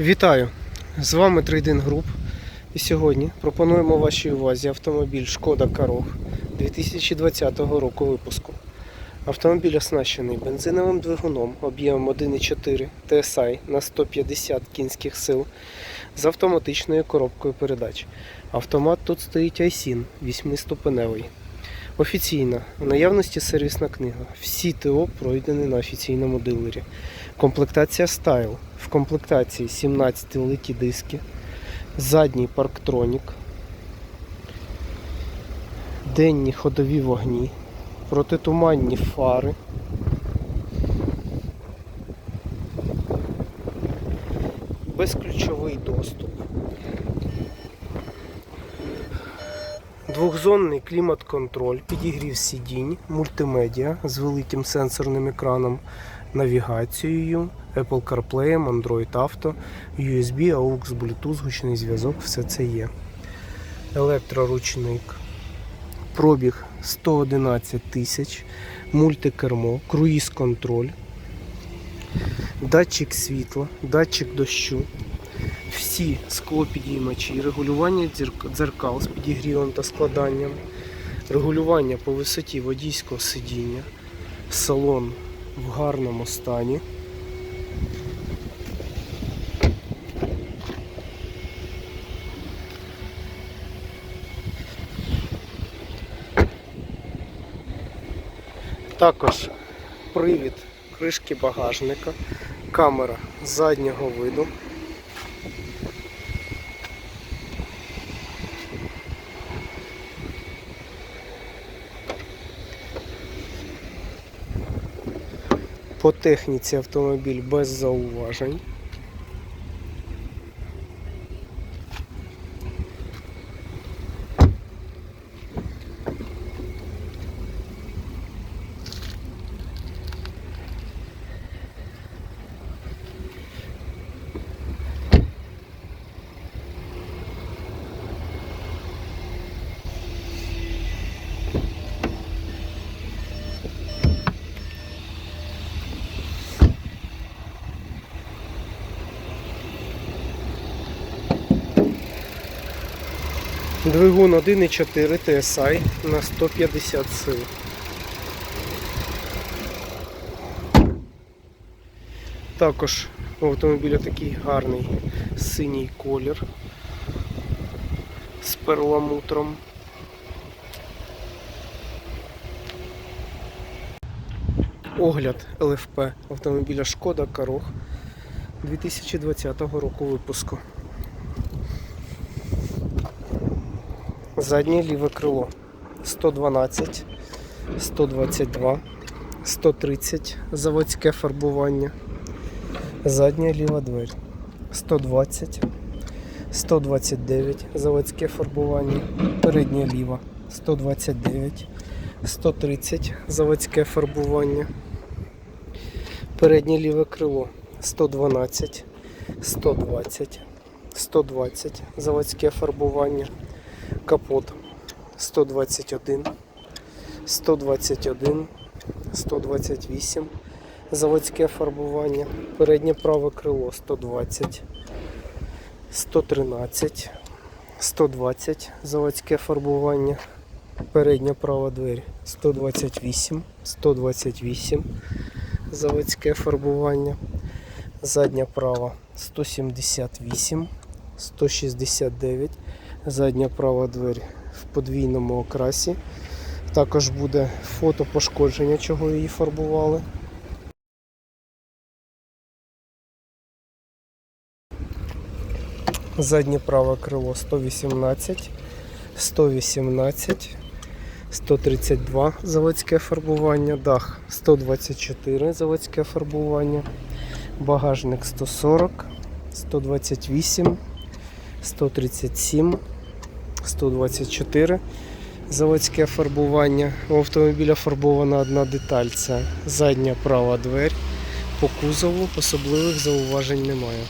Вітаю! З вами Трейдинг Груп. І сьогодні пропонуємо вашій увазі автомобіль Шкода Карог 2020 року випуску. Автомобіль оснащений бензиновим двигуном об'ємом 1,4 TSI на 150 кінських сил з автоматичною коробкою передач. Автомат тут стоїть Айсін 8-ступеневий. Офіційна в наявності сервісна книга. Всі ТО пройдені на офіційному дилері. Комплектація Style. В комплектації 17 великі диски, задній парктронік, денні ходові вогні, протитуманні фари. Безключовий доступ. Двохзонний клімат-контроль, підігрів сидінь, мультимедіа з великим сенсорним екраном, навігацією, Apple CarPlay, Android Auto, USB, AUX, Bluetooth, гучний зв'язок, все це є. Електроручник, пробіг 111 тисяч, мультикермо, круїз-контроль, датчик світла, датчик дощу, всі склопідіймачі, регулювання дзеркал з підігрівом та складанням, регулювання по висоті водійського сидіння, салон в гарному стані. Також привід кришки багажника, камера заднього виду. По техніці автомобіль без зауважень. Двигун 1.4 TSI на 150 сил. Також у автомобіля такий гарний синій колір з перламутром. Огляд ЛФП автомобіля Шкода Карог 2020 року випуску. Заднє ліве крило. 112, 122, 130 заводське фарбування. Задня ліва двері 120, 129 заводське фарбування. Передня ліва. 129, 130 заводське фарбування. Переднє ліве крило. 112, 120, 120 заводське фарбування капот. 121, 121, 128, заводське фарбування, переднє праве крило 120, 113, 120, заводське фарбування, передня права двері 128, 128, заводське фарбування, задня права 178, 169, задня права двері в подвійному окрасі. Також буде фото пошкодження, чого її фарбували. Заднє праве крило 118, 118, 132 заводське фарбування, дах 124 заводське фарбування, багажник 140, 128, 137, 124 заводське фарбування. У автомобіля фарбована одна деталь це задня права двері. По кузову особливих зауважень немає.